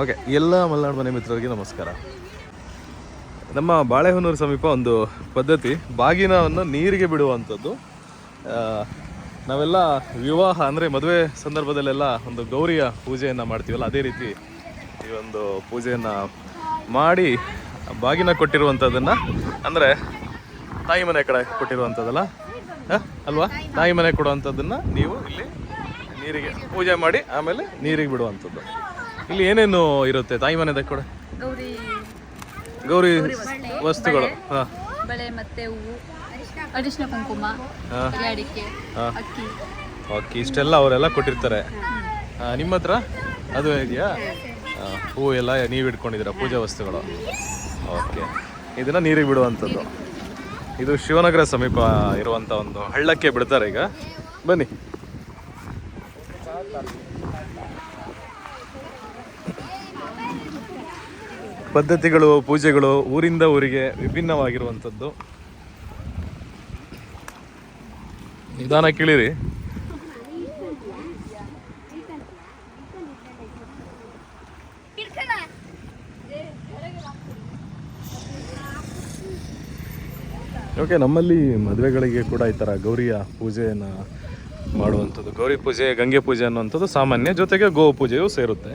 Okay, ಎಲ್ಲ ಮಲೆನಾಡು ಮನೆ ಮಿತ್ರರಿಗೆ ನಮಸ್ಕಾರ. ನಮ್ಮ ಬಾಳೆಹೊನ್ನೂರು ಸಮೀಪ ಒಂದು ಪದ್ಧತಿ, ಬಾಗಿನವನ್ನು ನೀರಿಗೆ ಬಿಡುವಂಥದ್ದು. ನಾವೆಲ್ಲ ವಿವಾಹ ಅಂದರೆ ಮದುವೆ ಸಂದರ್ಭದಲ್ಲೆಲ್ಲ ಒಂದು ಗೌರಿಯ ಪೂಜೆಯನ್ನು ಮಾಡ್ತೀವಲ್ಲ, ಅದೇ ರೀತಿ ಈ ಒಂದು ಪೂಜೆಯನ್ನು ಮಾಡಿ ಬಾಗಿನ ಕೊಟ್ಟಿರುವಂಥದ್ದನ್ನು, ಅಂದರೆ ತಾಯಿ ಮನೆ ಕಡೆ ಕೊಟ್ಟಿರುವಂಥದ್ದಲ್ಲ ಅಲ್ವಾ? ತಾಯಿ ಮನೆ ಕೊಡುವಂಥದ್ದನ್ನು ನೀವು ಇಲ್ಲಿ ನೀರಿಗೆ ಪೂಜೆ ಮಾಡಿ, ಆಮೇಲೆ ನೀರಿಗೆ ಬಿಡುವಂಥದ್ದು. ಇಲ್ಲಿ ಏನೇನು ಇರುತ್ತೆ ತಾಯಿ ಮನೆದ ಕೂಡ? ಗೌರಿ. ಗೌರಿ ವಸ್ತುಗಳು. ಹಾ. ಬಳೆ ಮತ್ತೆ ಹೂವು. ಕುಂಕುಮ. ಅಡಿಕೆ ಅಕ್ಕಿ. ಓಕೆ ಇಷ್ಟೆಲ್ಲ ಅವರೆಲ್ಲ ಕೊಟ್ಟಿರ್ತಾರೆ. ನಿಮ್ಮ ಹತ್ರ? ಅದು ಇದೆಯಾ? ಹೂ ಹೂವು ಎಲ್ಲ ನೀವು ಇಟ್ಕೊಂಡಿದ್ದೀರಾ ಪೂಜಾ ವಸ್ತುಗಳು? ಓಕೆ. ಇದನ್ನ ನೀರಿಗೆ ಬಿಡುವಂಥದ್ದು. ಇದು ಶಿವನಗರ ಸಮೀಪ ಇರುವಂಥ ಒಂದು ಹಳ್ಳಕ್ಕೆ ಬಿಡ್ತಾರೆ ಈಗ. ಬನ್ನಿ. ಪದ್ಧತಿಗಳು, ಪೂಜೆಗಳು ಊರಿಂದ ಊರಿಗೆ ವಿಭಿನ್ನವಾಗಿರುವಂಥದ್ದು. ನಿಧಾನ ಕೇಳಿರಿ. ಓಕೆ ನಮ್ಮಲ್ಲಿ ಮದುವೆಗಳಿಗೆ ಕೂಡ ಈ ಥರ ಗೌರಿಯ ಪೂಜೆಯನ್ನು ಮಾಡುವಂಥದ್ದು. ಗೌರಿ ಪೂಜೆ, ಗಂಗೆ ಪೂಜೆ ಅನ್ನುವಂಥದ್ದು ಸಾಮಾನ್ಯ. ಜೊತೆಗೆ ಗೋ ಪೂಜೆಯೂ ಸೇರುತ್ತೆ.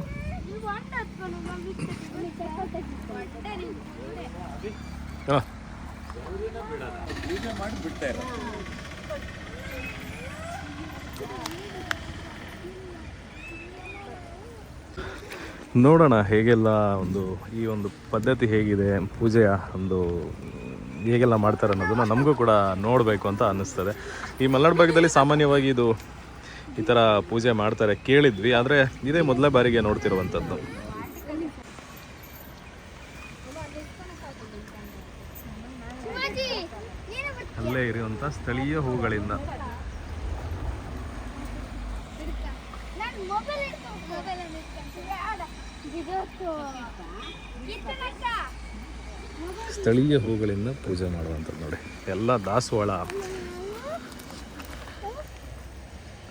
ನೋಡೋಣ ಹೇಗೆಲ್ಲ ಒಂದು, ಈ ಒಂದು ಪದ್ಧತಿ ಹೇಗಿದೆ, ಪೂಜೆಯ ಒಂದು ಹೇಗೆಲ್ಲ ಮಾಡ್ತಾರೆ ಅನ್ನೋದನ್ನು ನಮಗೂ ಕೂಡ ನೋಡಬೇಕು ಅಂತ ಅನ್ನಿಸ್ತದೆ. ಈ ಮಲ್ನಾಡು ಭಾಗದಲ್ಲಿ ಸಾಮಾನ್ಯವಾಗಿ ಇದು ಈ ಥರ ಪೂಜೆ ಮಾಡ್ತಾರೆ ಕೇಳಿದ್ವಿ, ಆದರೆ ಇದೇ ಮೊದಲ ಬಾರಿಗೆ ನೋಡ್ತಿರುವಂಥದ್ದು ಅಲ್ಲೇ ಇರುವಂಥ ಸ್ಥಳೀಯ ಹೂಗಳಿಂದ. ಸ್ಥಳೀಯ ಹೂಗಳಿಂದ ಪೂಜೆ ಮಾಡುವಂಥದ್ದು ನೋಡಿ. ಎಲ್ಲ ದಾಸವಾಳ.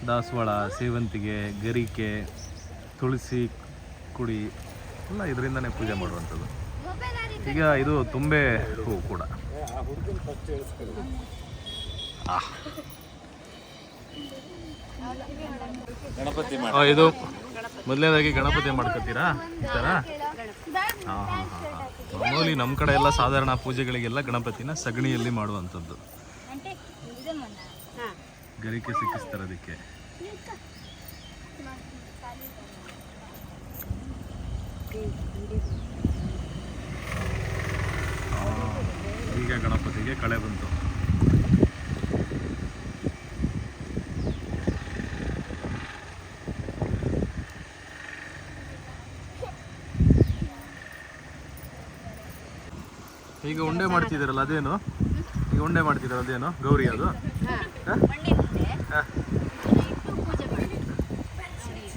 ದಾಸವಾಳ, ಸೇವಂತಿಗೆ, ಗರಿಕೆ, ತುಳಸಿ ಕುಡಿ, ಎಲ್ಲ ಇದರಿಂದನೇ ಪೂಜೆ ಮಾಡುವಂಥದ್ದು. ಈಗ ಇದು ತುಂಬೆ ಹೂ ಕೂಡ. ಆಹ್. ಮಾಡಿ ಇದು ಮೊದಲನೇದಾಗಿ ಗಣಪತಿ ಮಾಡ್ಕೊತೀರಾ? ಈ ಥರ ಹಾಂ ಹಾಂ ಹಾಂ. ಮಾಮೂಲಿ ನಮ್ಮ ಕಡೆ ಎಲ್ಲ ಸಾಧಾರಣ ಪೂಜೆಗಳಿಗೆಲ್ಲ ಗಣಪತಿನ ಸಗಣಿಯಲ್ಲಿ ಮಾಡುವಂಥದ್ದು. ಗರಿಕೆ ಸಿಕ್ಕಿಸ್ತಾರೆ ಅದಕ್ಕೆ ಆ, ಈಗ ಗಣಪತಿಗೆ ಕಳೆ ಬಂತು. ಈಗ ಉಂಡೆ ಮಾಡ್ತಿದ್ದೀರಲ್ಲ ಅದೇನು? ಈಗ ಉಂಡೆ ಮಾಡ್ತಿದ್ದೀರ ಅದೇನು? ಗೌರಿ ಅದು.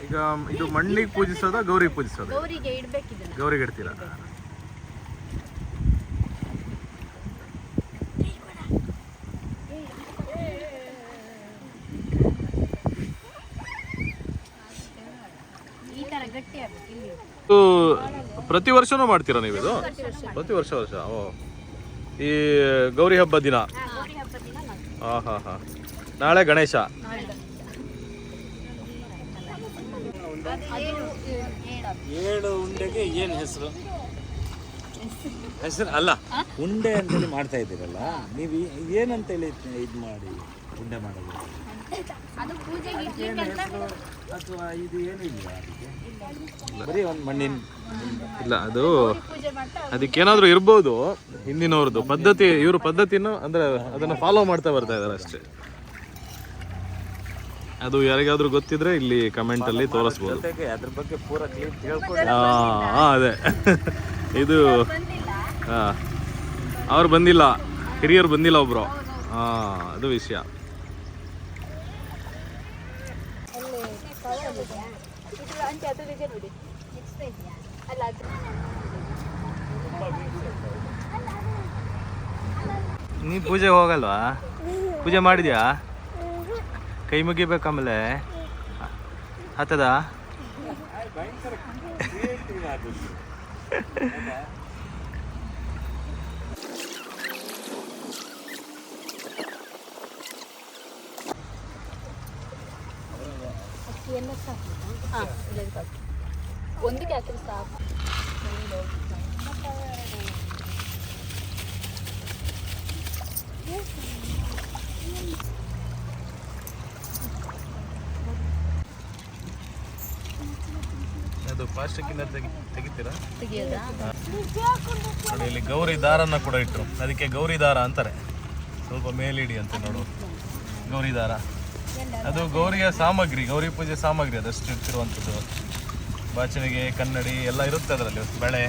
ಈಗ ಇದು ಮಣ್ಣಿಗೆ ಪೂಜಿಸೋದ ಗೌರಿ ಪೂಜಿಸೋದ? ಗೌರಿಗೆ ಇಡ್ಬೇಕಿದನ್ನ ಗೌರಿಗೆ ಇಡ್ತೀರಾ ಈ ತರ ಗಟ್ಟಿ ಆಗ್ಬೇಕು ಇಲ್ಲಿ ಇದು ಪ್ರತಿ ವರ್ಷನೂ ಮಾಡ್ತೀರಾ ನೀವು ಇದು ಪ್ರತಿ ವರ್ಷ ವರ್ಷ? ಓ. ಈ ಗೌರಿ ಹಬ್ಬ ದಿನ? ಹಾ ಹಾ ಹಾ. ನಾಳೆ ಗಣೇಶ? ಏಳು ಉಂಡೆಗೆ ಏನು ಹೆಸರು? ಹೆಸರು ಅಲ್ಲ. ಉಂಡೆ ಅಂತೇಳಿ ಮಾಡ್ತಾ ಇದ್ದೀರಲ್ಲ ನೀವು ಏನಂತ ಏನಂತೇಳಿ ಇದು ಮಾಡಿ ಉಂಡೆ ಮಾಡೋದು? ಅದು ಪೂಜೆಗೆ ಇಡ್ಲಿಕ್ಕೆ ಅಂತ ಅಥವಾ ಇದು ಏನಿಲ್ಲ ಅದಕ್ಕೆ? ಬರೀ ಒಂದು ಮಣ್ಣಿನ ಇಲ್ಲ ಅದು ಅದಕ್ಕೇನಾದ್ರೂ ಇರ್ಬೋದು ಹಿಂದಿನವ್ರದ್ದು ಪದ್ಧತಿ ಇವ್ರ ಪದ್ಧತಿನೂ ಅಂದ್ರೆ ಅದನ್ನ ಫಾಲೋ ಮಾಡ್ತಾ ಬರ್ತಾ ಇದಾರೆ ಅಷ್ಟೇ. ಅದು ಯಾರಿಗಾದ್ರೂ ಗೊತ್ತಿದ್ರೆ ಇಲ್ಲಿ ಕಮೆಂಟ್ ಅಲ್ಲಿ ತೋರಿಸ್ಬೋದು. ಅದ್ರ ಬಗ್ಗೆ ಪೂರ ಅದೇ ಇದು ಬಂದಿಲ್ಲ. ಹಾ ಅವ್ರು ಬಂದಿಲ್ಲ. ಹಿರಿಯರು ಬಂದಿಲ್ಲ ಒಬ್ರು. ಹಾ ಅದು ವಿಷಯ ಇದು ಅಂಚೆ ಅದು ನೀ ಪೂಜೆ ಹೋಗಲ್ವಾ? ಪೂಜೆ ಮಾಡಿದ್ಯಾ? ಕೈ ಮುಗಿಬೇಕು ಆಮೇಲೆ. ಹತ್ತದ ಹೇಳ್ತೀವಿ ಅದನ್ನು. ಹೌದಾ? ಅಕ್ಕಿಯೆಲ್ಲ ಸಾಕು ಹಾಂ ಒಂದಕ್ಕೆ ಹಾಕಿದ್ರೆ ಸಾಕು. ಅದು ಪ್ಲಾಸ್ಟಿಕ್ಕಿಂದ ತೆಗಿ ತೆಗಿತೀರಾ? ನೋಡಿ ಇಲ್ಲಿ ಗೌರಿ ದಾರನ ಕೂಡ ಇಟ್ಟರು ಅದಕ್ಕೆ ಗೌರಿ ದಾರ ಅಂತಾರೆ. ಸ್ವಲ್ಪ ಮೇಲಿಡಿ ಅಂತ ನೋಡು. ಗೌರಿ ದಾರ. ಅದು ಗೌರಿಯ ಸಾಮಗ್ರಿ, ಗೌರಿ ಪೂಜೆ ಸಾಮಗ್ರಿ ಅದಷ್ಟು ಇಟ್ಟಿರುವಂಥದ್ದು. ಬಾಚಣಿಗೆ, ಕನ್ನಡಿ ಎಲ್ಲ ಇರುತ್ತೆ ಅದರಲ್ಲಿ ಬೆಳೆ.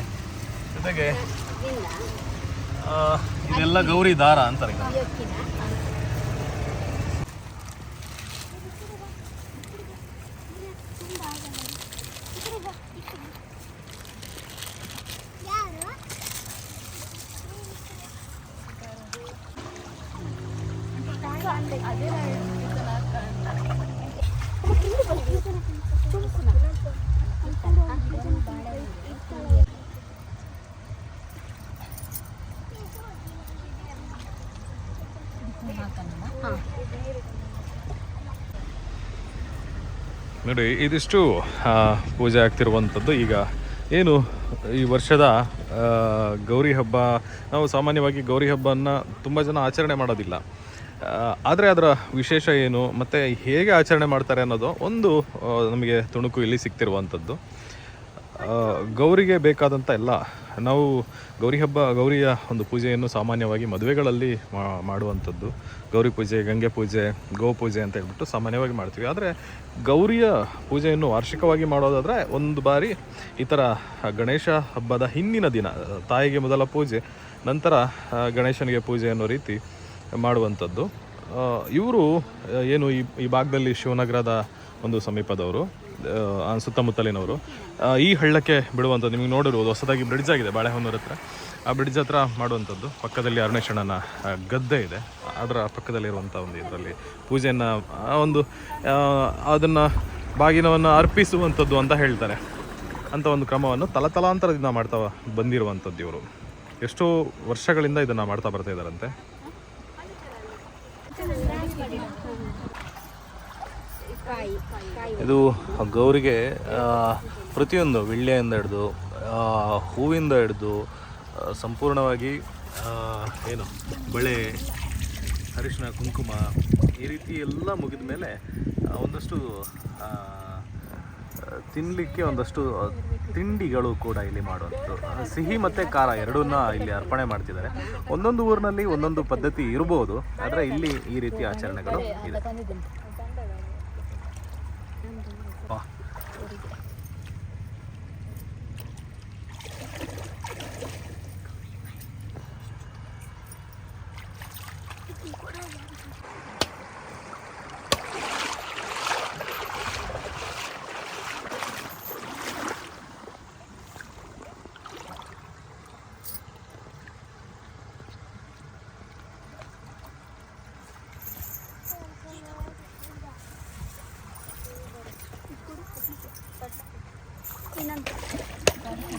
ಜೊತೆಗೆ ಇದೆಲ್ಲ ಗೌರಿ ದಾರ ಅಂತಾರೆ ಇದನ್ನ. ಈ ಅಕ್ಕಿನ ಹಾಂ ನೋಡಿ, ಇದಿಷ್ಟು ಪೂಜೆ ಆಗ್ತಿರುವಂಥದ್ದು. ಈಗ ಏನು ಈ ವರ್ಷದ ಗೌರಿ ಹಬ್ಬ, ನಾವು ಸಾಮಾನ್ಯವಾಗಿ ಗೌರಿ ಹಬ್ಬನ ತುಂಬ ಜನ ಆಚರಣೆ ಮಾಡೋದಿಲ್ಲ. ಆದರೆ ಅದರ ವಿಶೇಷ ಏನು, ಮತ್ತು ಹೇಗೆ ಆಚರಣೆ ಮಾಡ್ತಾರೆ ಅನ್ನೋದು ಒಂದು ನಮಗೆ ತುಣುಕು ಇಲ್ಲಿ ಸಿಗ್ತಿರುವಂಥದ್ದು. ಗೌರಿಗೆ ಬೇಕಾದಂಥ ಎಲ್ಲ, ನಾವು ಗೌರಿ ಹಬ್ಬ, ಗೌರಿಯ ಒಂದು ಪೂಜೆಯನ್ನು ಸಾಮಾನ್ಯವಾಗಿ ಮದುವೆಗಳಲ್ಲಿ ಮಾಡುವಂಥದ್ದು. ಗೌರಿ ಪೂಜೆ, ಗಂಗೆ ಪೂಜೆ, ಗೋ ಪೂಜೆ ಅಂತ ಹೇಳ್ಬಿಟ್ಟು ಸಾಮಾನ್ಯವಾಗಿ ಮಾಡ್ತೀವಿ. ಆದರೆ ಗೌರಿಯ ಪೂಜೆಯನ್ನು ವಾರ್ಷಿಕವಾಗಿ ಮಾಡೋದಾದರೆ ಒಂದು ಬಾರಿ ಈ ಥರ ಗಣೇಶ ಹಬ್ಬದ ಹಿಂದಿನ ದಿನ, ತಾಯಿಗೆ ಮೊದಲ ಪೂಜೆ, ನಂತರ ಗಣೇಶನಿಗೆ ಪೂಜೆ ಅನ್ನೋ ರೀತಿ ಮಾಡುವಂಥದ್ದು. ಇವರು ಏನು ಈ ಈ ಭಾಗದಲ್ಲಿ ಶಿವನಗರದ ಒಂದು ಸಮೀಪದವರು. ಸುತ್ತಮುತ್ತಲಿನವರು. ಈ ಹಳ್ಳಕ್ಕೆ ಬಿಡುವಂಥದ್ದು ನಿಮಗೆ ನೋಡಿರ್ಬೋದು, ಹೊಸದಾಗಿ ಬ್ರಿಡ್ಜ್ ಆಗಿದೆ ಬಾಳೆಹೊನ್ನೂರ ಹತ್ರ. ಆ ಬ್ರಿಡ್ಜ್ ಹತ್ರ ಮಾಡುವಂಥದ್ದು ಪಕ್ಕದಲ್ಲಿ ಅರುಣೇಶಣ್ಣನ ಗದ್ದೆ ಇದೆ. ಅದರ ಪಕ್ಕದಲ್ಲಿರುವಂಥ ಒಂದು ಇದರಲ್ಲಿ ಪೂಜೆಯನ್ನು ಒಂದು ಅದನ್ನು ಬಾಗಿನವನ್ನು ಅರ್ಪಿಸುವಂಥದ್ದು ಅಂತ ಹೇಳ್ತಾರೆ. ಅಂಥ ಒಂದು ಕ್ರಮವನ್ನು ತಲತಲಾಂತರದಿಂದ ಮಾಡ್ತಾ ಬಂದಿರುವಂಥದ್ದು ಇವರು. ಎಷ್ಟೋ ವರ್ಷಗಳಿಂದ ಇದನ್ನು ಮಾಡ್ತಾ ಬರ್ತಾ ಇದ್ದಾರಂತೆ ಕಾಯಿ ಕಾಯಿ ಇದು ಗೌರಿಗೆ ಪ್ರತಿಯೊಂದು ವಿಳ್ಳೆಯಿಂದ ಹಿಡಿದು ಹೂವಿಂದ ಹಿಡಿದು ಸಂಪೂರ್ಣವಾಗಿ ಏನು, ಬಳೆ, ಅರಿಶಿನ, ಕುಂಕುಮ, ಈ ರೀತಿ ಎಲ್ಲ ಮುಗಿದ ಮೇಲೆ ಒಂದಷ್ಟು ತಿನ್ನಲಿಕ್ಕೆ ಒಂದಷ್ಟು ತಿಂಡಿಗಳು ಕೂಡ ಇಲ್ಲಿ ಮಾಡುವಂಥದ್ದು. ಸಿಹಿ ಮತ್ತು ಖಾರ ಎರಡನ್ನ ಇಲ್ಲಿ ಅರ್ಪಣೆ ಮಾಡ್ತಿದ್ದಾರೆ. ಒಂದೊಂದು ಊರಿನಲ್ಲಿ ಒಂದೊಂದು ಪದ್ಧತಿ ಇರ್ಬೋದು, ಆದರೆ ಇಲ್ಲಿ ಈ ರೀತಿ ಆಚರಣೆಗಳು ಇದೆ.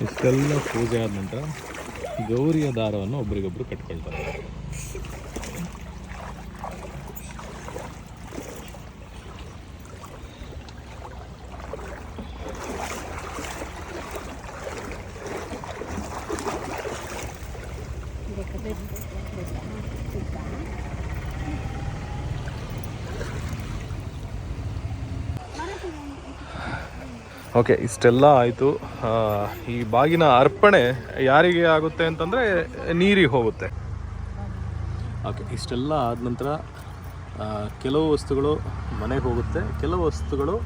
ಇಷ್ಟೆಲ್ಲ ಪೂಜೆ ಆದ ನಂತರ ಗೌರಿಯ ದಾರವನ್ನು ಒಬ್ರಿಗೊಬ್ರು ಕಟ್ಕೊಳ್ತಾರೆ. ಓಕೆ ಇಷ್ಟೆಲ್ಲ ಆಯಿತು. ಈ ಬಾಗಿನ ಅರ್ಪಣೆ ಯಾರಿಗೆ ಆಗುತ್ತೆ ಅಂತಂದರೆ ನೀರಿಗೆ ಹೋಗುತ್ತೆ. ಓಕೆ ಇಷ್ಟೆಲ್ಲ ಆದ ನಂತರ ಕೆಲವು ವಸ್ತುಗಳು ಮನೆಗೆ ಹೋಗುತ್ತೆ. ಕೆಲವು ವಸ್ತುಗಳು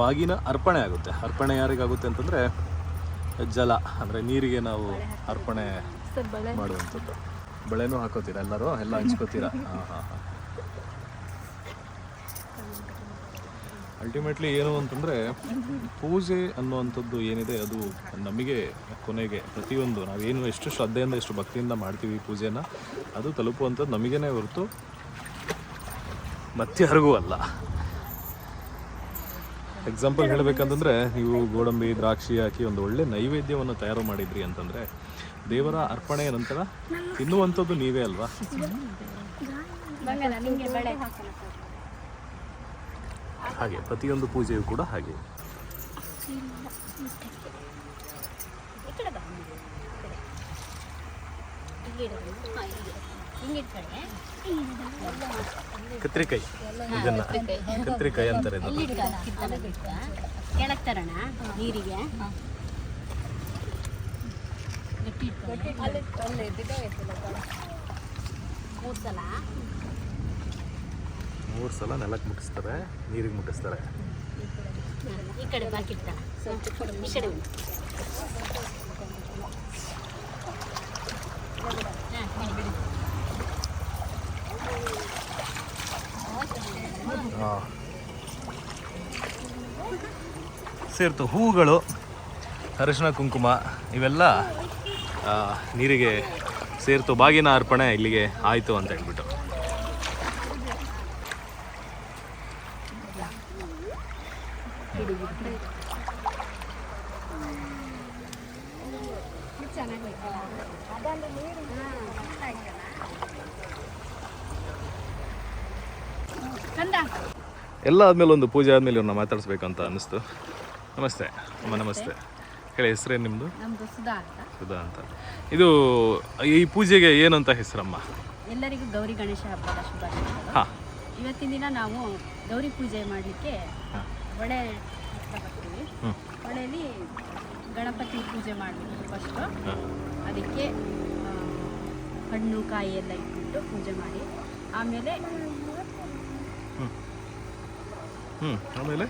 ಬಾಗಿನ ಅರ್ಪಣೆ ಆಗುತ್ತೆ. ಅರ್ಪಣೆ ಯಾರಿಗಾಗುತ್ತೆ ಅಂತಂದರೆ ಜಲ ಅಂದರೆ ನೀರಿಗೆ ನಾವು ಅರ್ಪಣೆ ಮಾಡುವಂಥದ್ದು. ಬಳೆನೂ ಹಾಕೋತೀರಾ ಎಲ್ಲರೂ? ಎಲ್ಲ ಹಂಚ್ಕೋತೀರಾ? ಹಾಂ ಹಾಂ ಹಾಂ. ಅಲ್ಟಿಮೇಟ್ಲಿ ಏನು ಅಂತಂದರೆ ಪೂಜೆ ಅನ್ನುವಂಥದ್ದು ಏನಿದೆ ಅದು ನಮಗೆ ಕೊನೆಗೆ ಪ್ರತಿಯೊಂದು ನಾವೇನು ಎಷ್ಟು ಶ್ರದ್ಧೆಯಿಂದ ಎಷ್ಟು ಭಕ್ತಿಯಿಂದ ಮಾಡ್ತೀವಿ ಪೂಜೆನ ಅದು ತಲುಪುವಂಥದ್ದು ನಮಗೇನೆ ಹೊರತು ಮತ್ತಾರಿಗೂ ಅಲ್ಲ. ಎಕ್ಸಾಂಪಲ್ ಹೇಳಬೇಕಂತಂದರೆ ನೀವು ಗೋಡಂಬಿ ದ್ರಾಕ್ಷಿ ಹಾಕಿ ಒಂದು ಒಳ್ಳೆ ನೈವೇದ್ಯವನ್ನು ತಯಾರು ಮಾಡಿದ್ರಿ ಅಂತಂದರೆ ದೇವರ ಅರ್ಪಣೆಯ ನಂತರ ತಿನ್ನುವಂಥದ್ದು ನೀವೇ ಅಲ್ವಾ? ಹಾಗೆ ಪ್ರತಿಯೊಂದು ಪೂಜೆಯೂ ಕೂಡ ಹಾಗೆ. ಕತ್ರಿಕಾಯಿ ಇದನ್ನ. ಅಂತಾರೆ ನೀರಿಗೆ ಸಲ ಮೂರು ಸಲ ನೆಲಕ್ಕೆ ಮುಟ್ಟಿಸ್ತಾರೆ ನೀರಿಗೆ ಮುಟ್ಟಿಸ್ತಾರೆ. ಈ ಕಡೆ ಈ ಕಡೆ. ಸೇರ್ತು ಹೂಗಳು ಅರಿಶಿನ ಕುಂಕುಮ ಇವೆಲ್ಲ ನೀರಿಗೆ ಸೇರ್ತು ಬಾಗಿನ ಅರ್ಪಣೆ ಇಲ್ಲಿಗೆ ಆಯಿತು ಅಂತ ಹೇಳ್ಬಿಟ್ಟು. ಎಲ್ಲ ಆದಮೇಲೆ ಒಂದು ಪೂಜೆ ಆದಮೇಲೆ ಇವ್ರನ್ನ ಮಾತಾಡಿಸ್ಬೇಕಂತ ಅನ್ನಿಸ್ತು. ನಮಸ್ತೆ. ಅಮ್ಮ ನಮಸ್ತೆ. ಹೇಳಿ ಹೆಸರೇನು ನಿಮ್ಮದು ನಮ್ದು ಸುಧಾ ಅಂತ. ಸುಧಾ ಅಂತ. ಇದು ಈ ಪೂಜೆಗೆ ಏನಂತ ಹೆಸರಮ್ಮ? ಎಲ್ಲರಿಗೂ ಗೌರಿ ಗಣೇಶ ಹಬ್ಬದ ಶುಭಾಶಯಗಳು. ಹಾಂ. ಇವತ್ತಿನ ದಿನ ನಾವು ಗೌರಿ ಪೂಜೆ ಮಾಡಲಿಕ್ಕೆ ಹೊಳೆ ಇಷ್ಟಪಡ್ತೀವಿ ಹ್ಞೂ ಹೊಳೆಯಲ್ಲಿ ಗಣಪತಿ ಪೂಜೆ ಮಾಡಬೇಕು ಫಸ್ಟು ಅದಕ್ಕೆ ಆ, ಹಣ್ಣು ಕಾಯಿ ಎಲ್ಲ ಇಟ್ಬಿಟ್ಟು ಪೂಜೆ ಮಾಡಿ. ಆಮೇಲೆ ಹ್ಞೂ ಆಮೇಲೆ?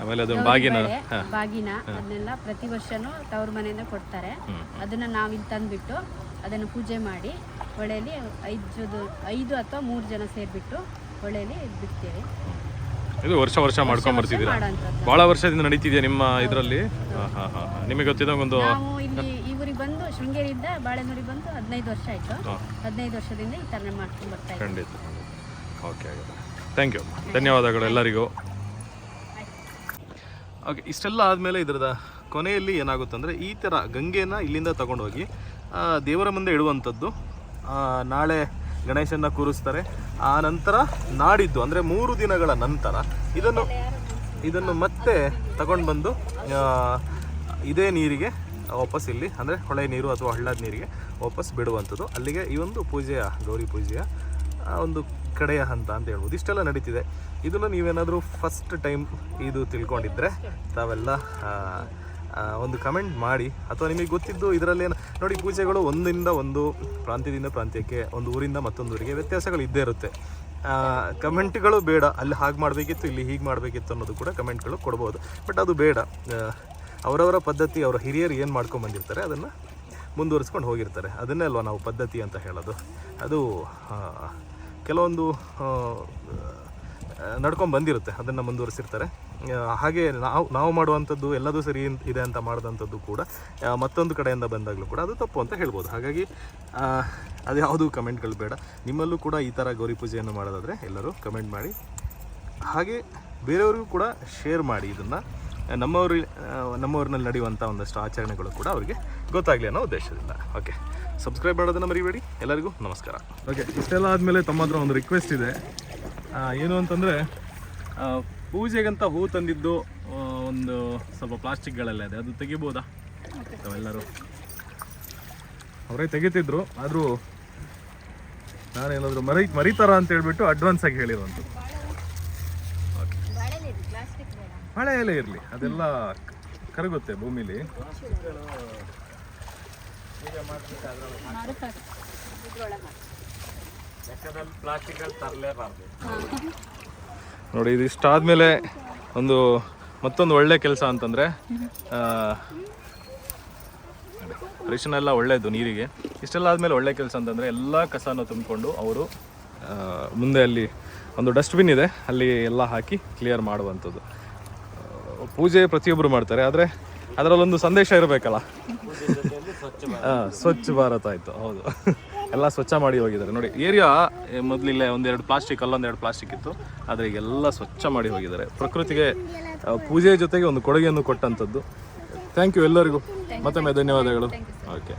ಆಮೇಲೆ ಅದೊಂದು ಬಾಗಿನ ಹಾಂ. ಬಾಗಿನ ಅದನ್ನೆಲ್ಲ ಪ್ರತಿ ವರ್ಷನೂ ತವ್ರ ಮನೆಯಿಂದ ಕೊಡ್ತಾರೆ. ಅದನ್ನ ನಾವಿಲ್ಲಿ ಇಲ್ಲಿ ತಂದ್ಬಿಟ್ಟು ಅದನ್ನು ಪೂಜೆ ಮಾಡಿ ಹೊಳೆಯಲ್ಲಿ ಐದು ಐದು ಅಥವಾ ಮೂರು ಜನ ಸೇರಿಬಿಟ್ಟು ಹೊಳೆಯಲ್ಲಿ ಬಿಡ್ತೇವೆ. ಇದು ವರ್ಷ ವರ್ಷ ಮಾಡ್ಕೊಂಡ್ ಬರ್ತಿದ್ದೀರಾ? ಬಹಳ ವರ್ಷದಿಂದ ನಡೀತಿದೆಯಾ ನಿಮ್ಮ ಇದರಲ್ಲಿ? ನಿಮಗೆ ಗೊತ್ತಿದ್ದಂಗೆ ಒಂದು ನಾವು ಇಲ್ಲಿ ಬಂದು ಶೃಂಗೇರಿಯಿಂದ ಬಾಳೆನೂರಿಗೆ ಬಂದು ಹದಿನೈದು ವರ್ಷ ಆಯಿತು. ಹದಿನೈದು ವರ್ಷದಿಂದ ಈ ಥರ ಮಾಡ್ಕೊಂಡು ಬರ್ತಾ ಇದ್ದೀವಿ. ಖಂಡಿತ. ಓಕೆ ಥ್ಯಾಂಕ್ ಯು ಧನ್ಯವಾದಗಳು ಎಲ್ಲರಿಗೂ. ಓಕೆ ಇಷ್ಟೆಲ್ಲ ಆದಮೇಲೆ ಇದರದ ಕೊನೆಯಲ್ಲಿ ಏನಾಗುತ್ತೆ ಅಂದರೆ ಈ ಥರ ಗಂಗೆನ ಇಲ್ಲಿಂದ ತಗೊಂಡೋಗಿ ದೇವರ ಮುಂದೆ ಇಡುವಂಥದ್ದು. ನಾಳೆ ಗಣೇಶನ ಕೂರಿಸ್ತಾರೆ. ಆ ನಂತರ ನಾಡಿದ್ದು, ಅಂದರೆ ಮೂರು ದಿನಗಳ ನಂತರ ಇದನ್ನು ಇದನ್ನು ಮತ್ತೆ ತಗೊಂಡು ಬಂದು ಇದೇ ನೀರಿಗೆ ವಾಪಸ್ ಇಲ್ಲಿ, ಅಂದರೆ ಹೊಳೆ ನೀರು ಅಥವಾ ಹಳ್ಳದ ನೀರಿಗೆ ವಾಪಸ್ ಬಿಡುವಂಥದ್ದು. ಅಲ್ಲಿಗೆ ಈ ಒಂದು ಪೂಜೆಯ, ಗೌರಿ ಪೂಜೆಯ ಒಂದು ಕಡೆಯ ಹಂತ ಅಂತ ಹೇಳ್ಬೋದು. ಇಷ್ಟೆಲ್ಲ ನಡೀತಿದೆ. ಇದನ್ನು ನೀವೇನಾದರೂ ಫಸ್ಟ್ ಟೈಮ್ ಇದು ತಿಳ್ಕೊಂಡಿದ್ರೆ ತಾವೆಲ್ಲ ಒಂದು ಕಮೆಂಟ್ ಮಾಡಿ. ಅಥವಾ ನಿಮಗೆ ಗೊತ್ತಿದ್ದು ಇದರಲ್ಲಿ ನೋಡಿ, ಪೂಜೆಗಳು ಒಂದಿಂದ ಒಂದು ಪ್ರಾಂತ್ಯದಿಂದ ಪ್ರಾಂತ್ಯಕ್ಕೆ, ಒಂದು ಊರಿಂದ ಮತ್ತೊಂದು ಊರಿಗೆ ವ್ಯತ್ಯಾಸಗಳು ಇದ್ದೇ ಇರುತ್ತೆ. ಕಮೆಂಟ್ಗಳು ಬೇಡ. ಅಲ್ಲಿ ಹಾಗೆ ಮಾಡಬೇಕಿತ್ತು, ಇಲ್ಲಿ ಹೀಗೆ ಮಾಡಬೇಕಿತ್ತು ಅನ್ನೋದು ಕೂಡ ಕಮೆಂಟ್ಗಳು ಕೊಡ್ಬೋದು. ಬಟ್ ಅದು ಬೇಡ. ಅವರವರ ಪದ್ಧತಿ, ಅವರ ಹಿರಿಯರು ಏನು ಮಾಡ್ಕೊಂಡು ಬಂದಿರ್ತಾರೆ, ಅದನ್ನು ಮುಂದುವರಿಸ್ಕೊಂಡು ಹೋಗಿರ್ತಾರೆ. ಅದನ್ನೇ ಅಲ್ವಾ ನಾವು ಪದ್ಧತಿ ಅಂತ ಹೇಳೋದು. ಅದು ಕೆಲವೊಂದು ನಡ್ಕೊಂಡು ಬಂದಿರುತ್ತೆ, ಅದನ್ನು ಮುಂದುವರಿಸಿರ್ತಾರೆ. ಹಾಗೆ ನಾವು ನಾವು ಮಾಡುವಂಥದ್ದು ಎಲ್ಲದೂ ಸರಿ ಇದೆ ಅಂತ ಮಾಡಿದಂಥದ್ದು ಕೂಡ ಮತ್ತೊಂದು ಕಡೆಯಿಂದ ಬಂದಾಗಲೂ ಕೂಡ ಅದು ತಪ್ಪು ಅಂತ ಹೇಳ್ಬೋದು. ಹಾಗಾಗಿ ಅದು ಯಾವುದು ಕಮೆಂಟ್ಗಳು ಬೇಡ. ನಿಮ್ಮಲ್ಲೂ ಕೂಡ ಈ ಥರ ಗೌರಿ ಪೂಜೆಯನ್ನು ಮಾಡೋದಾದರೆ ಎಲ್ಲರೂ ಕಮೆಂಟ್ ಮಾಡಿ. ಹಾಗೆ ಬೇರೆಯವ್ರಿಗೂ ಕೂಡ ಶೇರ್ ಮಾಡಿ ಇದನ್ನು. ನಮ್ಮವ್ರಿ ನಮ್ಮವ್ರನ್ನಲ್ಲಿ ನಡೆಯುವಂಥ ಒಂದಷ್ಟು ಆಚರಣೆಗಳು ಕೂಡ ಅವರಿಗೆ ಗೊತ್ತಾಗಲಿ ಅನ್ನೋ ಉದ್ದೇಶದಿಂದ. ಓಕೆ. ಸಬ್ಸ್ಕ್ರೈಬ್ ಮಾಡೋದನ್ನು ಮರಿಬೇಡಿ. ಎಲ್ಲರಿಗೂ ನಮಸ್ಕಾರ. ಓಕೆ ಇಷ್ಟೆಲ್ಲ ಆದಮೇಲೆ ತಮ್ಮ ಹತ್ರ ಒಂದು ರಿಕ್ವೆಸ್ಟ್ ಇದೆ. ಏನು ಅಂತಂದರೆ ಪೂಜೆಗಂತ ಹೂ ತಂದಿದ್ದು ಒಂದು ಸ್ವಲ್ಪ ಪ್ಲಾಸ್ಟಿಕ್ಗಳೆಲ್ಲ ಇದೆ. ಅದು ತೆಗಿಬೋದಾ? ಎಲ್ಲರೂ? ಅವರೇ ತೆಗಿತಿದ್ರು ಆದರೂ ನಾನೇನಾದರೂ ಮರಿ ಮರಿತಾರ ಅಂತ ಹೇಳ್ಬಿಟ್ಟು ಅಡ್ವಾನ್ಸ್ ಆಗಿ ಹೇಳಿರುವಂಥದ್ದು. ಮಳೆ ಎಲೆ ಇರಲಿ ಅದೆಲ್ಲ ಕರಗುತ್ತೆ ಭೂಮಿಲಿ. ನೋಡಿ ಇದಿಷ್ಟಾದ್ಮೇಲೆ ಒಂದು ಮತ್ತೊಂದು ಒಳ್ಳೆ ಕೆಲಸ ಅಂತಂದರೆ ಅರಿಶಿನ ಎಲ್ಲ ಒಳ್ಳೆಯದು ನೀರಿಗೆ. ಇಷ್ಟೆಲ್ಲ ಆದಮೇಲೆ ಒಳ್ಳೆ ಕೆಲಸ ಅಂತಂದರೆ ಎಲ್ಲ ಕಸನ ತುಂಬಿಕೊಂಡು ಅವರು ಮುಂದೆ ಅಲ್ಲಿ ಒಂದು ಡಸ್ಟ್ಬಿನ್ ಇದೆ, ಅಲ್ಲಿ ಎಲ್ಲ ಹಾಕಿ ಕ್ಲಿಯರ್ ಮಾಡುವಂಥದ್ದು. ಪೂಜೆ ಪ್ರತಿಯೊಬ್ಬರು ಮಾಡ್ತಾರೆ, ಆದರೆ ಅದರಲ್ಲೊಂದು ಸಂದೇಶ ಇರಬೇಕಲ್ಲ. ಸ್ವಚ್ಛ ಭಾರತ್. ಆಯಿತು ಹೌದು. ಎಲ್ಲ ಸ್ವಚ್ಛ ಮಾಡಿ ಹೋಗಿದ್ದಾರೆ. ನೋಡಿ ಏರಿಯಾ ಮೊದ್ಲಿಲ್ಲೇ ಒಂದೆರಡು ಪ್ಲಾಸ್ಟಿಕ್ ಅಲ್ಲೊಂದೆರಡು ಪ್ಲಾಸ್ಟಿಕ್ ಇತ್ತು. ಆದರೆ ಈಗೆಲ್ಲ ಸ್ವಚ್ಛ ಮಾಡಿ ಹೋಗಿದ್ದಾರೆ. ಪ್ರಕೃತಿಗೆ ಪೂಜೆಯ ಪೂಜೆ ಜೊತೆಗೆ ಒಂದು ಕೊಡುಗೆಯನ್ನು ಕೊಟ್ಟಂಥದ್ದು. ಥ್ಯಾಂಕ್ ಯು ಎಲ್ಲರಿಗೂ. ಮತ್ತೊಮ್ಮೆ ಧನ್ಯವಾದಗಳು. ಓಕೆ